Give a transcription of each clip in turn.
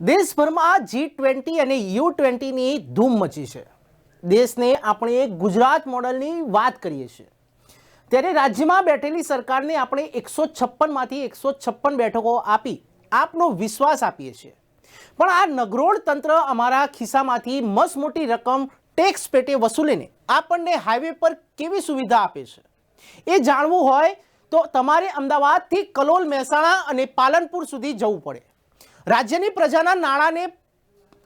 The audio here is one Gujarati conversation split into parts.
દેશભરમાં જી ટ્વેન્ટી અને યુ ટ્વેન્ટીની ધૂમ મચી છે. દેશને આપણે ગુજરાત મોડલની વાત કરીએ છીએ. ત્યારે રાજ્યમાં બેઠેલી સરકારને આપણે એકસો છપ્પનમાંથી એકસો છપ્પન બેઠકો આપી આપનો વિશ્વાસ આપીએ છીએ. પણ આ નગરોળ તંત્ર અમારા ખિસ્સામાંથી મસમોટી રકમ ટેક્સ પેટે વસૂલીને આપણને હાઈવે પર કેવી સુવિધા આપે છે? એ જાણવું હોય તો તમારે અમદાવાદથી કલોલ, મહેસાણા અને પાલનપુર સુધી જવું પડે. રાજ્યની પ્રજાના નાણાંને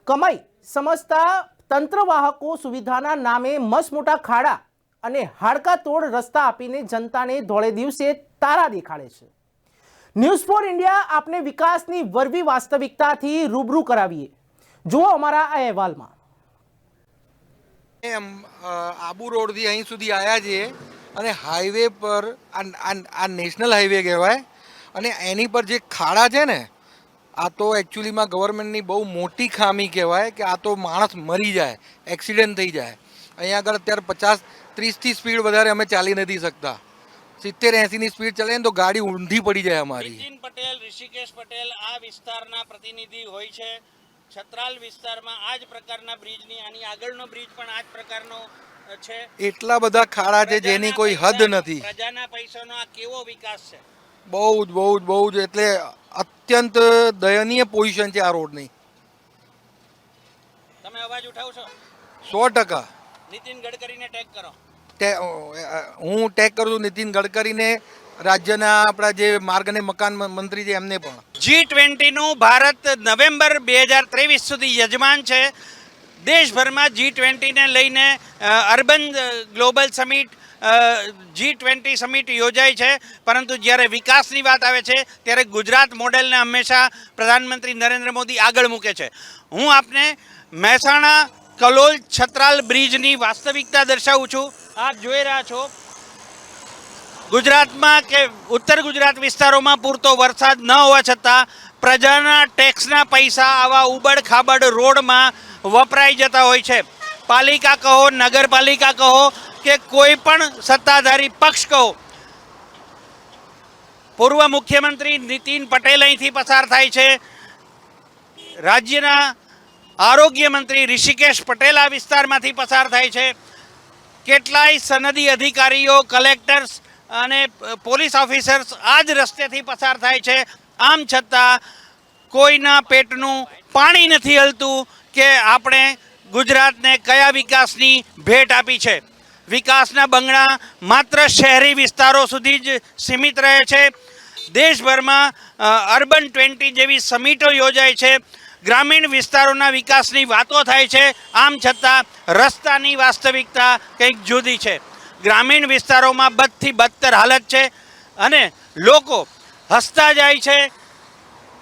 કમાઈ સમજતા તંત્રવાહકો સુવિધાના નામે મસમોટા ખાડા અને હાડકા તોડ રસ્તા આપીને જનતાને ધોળે દિવસે તારા દેખાડે છે. ન્યૂઝ ફોર ઇન્ડિયા આપને વિકાસની વરવી વાસ્તવિકતાથી રૂબરૂ કરાવીએ. જુઓ અમારા આ અહેવાલમાં. એમ આબુ રોડથી અહીં સુધી આવ્યા છીએ અને હાઈવે પર આ નેશનલ હાઈવે કહેવાય, અને એની પર જે ખાડા છે ને આ તો એકચ્યુઅલીમાં ગવર્મેન્ટની બહુ મોટી ખામી કહેવાય કે આ તો માણસ મરી જાય એક્સિડન્ટ થઈ જાય. અહીંયા આગળ અત્યારે પચાસ ત્રીસથી સ્પીડ વધારે અમે ચાલી નથી શકતા. સિત્તેર એંસીની સ્પીડ ચાલે ને તો ગાડી ઊંધી પડી જાય અમારી. નીતિન પટેલ ઋષિકેશ પટેલ આ વિસ્તારના પ્રતિનિધિ હોય છે. છત્રાલ વિસ્તારમાં આ જ પ્રકારના બ્રિજની આની આગળનો બ્રિજ પણ આ જ પ્રકારનો છે. એટલા બધા ખાડા છે જેની કોઈ હદ નથી. પ્રજાના પૈસાનો આ કેવો વિકાસ છે? બહુ જ બહુ જ બહુ જ. એટલે અત્યંત દયનીય પોઝિશન છે આ રોડની તમે અવાજ ઉઠાવશો સો ટકા. નીતિન ગડકરીને ટેગ કરો. હું ટેગ કરું છું નીતિન ગડકરીને રાજ્યના આપણા જે માર્ગ અને મકાન મંત્રી છે એમને પણ. જી ટ્વેન્ટીનું ભારત નવેમ્બર બે હજાર ત્રેવીસ સુધી યજમાન છે. દેશભરમાં જી ટ્વેન્ટીને લઈને urban global summit G twenty summit યોજાય છે, પરંતુ જ્યારે વિકાસની વાત આવે છે, ત્યારે ગુજરાત મોડેલને હંમેશા પ્રધાનમંત્રી નરેન્દ્ર મોદી આગળ મૂકે છે. હું આપને મહેસાણા કલોલ છત્રાલ બ્રિજની વાસ્તવિકતા દર્શાવું છું. આપ જોઈ રહ્યા છો, ગુજરાતમાં કે ઉત્તર ગુજરાત વિસ્તારોમાં પૂરતો વરસાદ ન હોવા છતાં, પ્રજાના ટેક્સના પૈસા આવા ઉબડ ખાબડ રોડમાં વપરાઈ જતા હોય છે. પાલિકા કહો, નગરપાલિકા કહો કે કોઈ પણ સત્તાધારી પક્ષ કહો. પૂર્વ મુખ્યમંત્રી નીતિન પટેલ અહીંથી પસાર થાય છે. રાજ્યના આરોગ્ય મંત્રી ઋષિકેશ પટેલ આ વિસ્તારમાંથી પસાર થાય છે. કેટલાય સનદી અધિકારીઓ, કલેક્ટર્સ અને પોલીસ ઓફિસર્સ આ જ રસ્તેથી પસાર થાય છે. આમ છતાં કોઈના પેટનું પાણી નથી હલતું કે આપણે ગુજરાતને કયા વિકાસની ભેટ આપી છે. વિકાસના બંગણા માત્ર શહેરી વિસ્તારો સુધી જ સીમિત રહે છે. દેશભરમાં અર્બન ટ્વેન્ટી જેવી સમિટો યોજાય છે. ગ્રામીણ વિસ્તારોના વિકાસની વાતો થાય છે. આમ છતાં, રસ્તાની વાસ્તવિકતા કંઈક જુદી છે. ગ્રામીણ વિસ્તારોમાં બદથી બદતર હાલત છે અને લોકો હસતા જાય છે.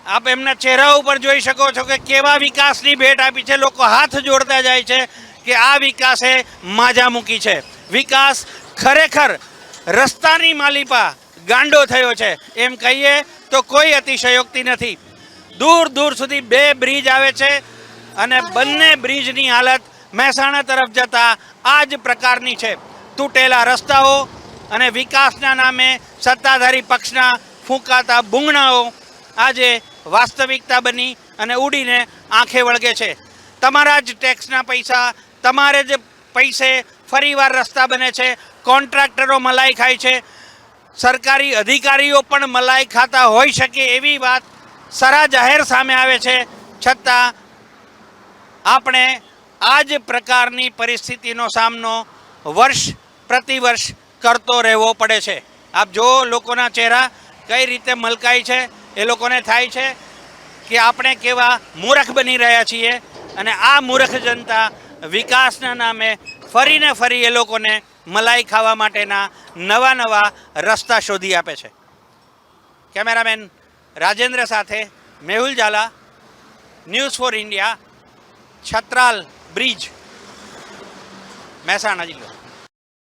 આપ એમના ચહેરા ઉપર જોઈ શકો છો કે કેવા વિકાસની ભેટ આપી છે. લોકો હાથ જોડતા જાય છે કે આ વિકાસે માજા મૂકી છે. વિકાસ ખરેખર રસ્તાની માલિપા ગાંડો થયો છે. એમ કહીએ તો કોઈ અતિશયોક્તિ નથી. દૂર દૂર સુધી બે બ્રિજ આવે છે અને બંને બ્રિજની હાલત મહેસાણા તરફ જતા આ જ પ્રકારની છે. તૂટેલા રસ્તાઓ અને વિકાસના નામે સત્તાધારી પક્ષના ફૂંકાતા બૂંગણાઓ આજે વાસ્તવિકતા બની અને ઉડીને આંખે વળગે છે. તમારા જ ટેક્સના પૈસા, તમારે જ પૈસે ફરીવાર રસ્તા બને છે, કોન્ટ્રાક્ટરો મલાઈ ખાય છે, સરકારી અધિકારીઓ પણ મલાઈ ખાતા હોઈ શકે એવી વાત સરા જાહેર સામે આવે છે. છતાં આપણે આ જ પ્રકારની પરિસ્થિતિનો સામનો વર્ષ પ્રતિવર્ષ કરતો રહેવો પડે છે. આપ જો લોકોના ચહેરા કઈ રીતે મલકાય છે, એ લોકોને થાય છે કે આપણે કેવા મૂર્ખ બની રહ્યા છીએ અને આ મૂર્ખ જનતા વિકાસના નામે ફરીને ફરી એ લોકોને મલાઈ ખાવા માટેના નવા નવા રસ્તા શોધી આપે છે. કેમેરામેન રાજેન્દ્ર સાથે Mehul Jhala, news four India, Chhatral bridge, Mehsana જિલ્લો.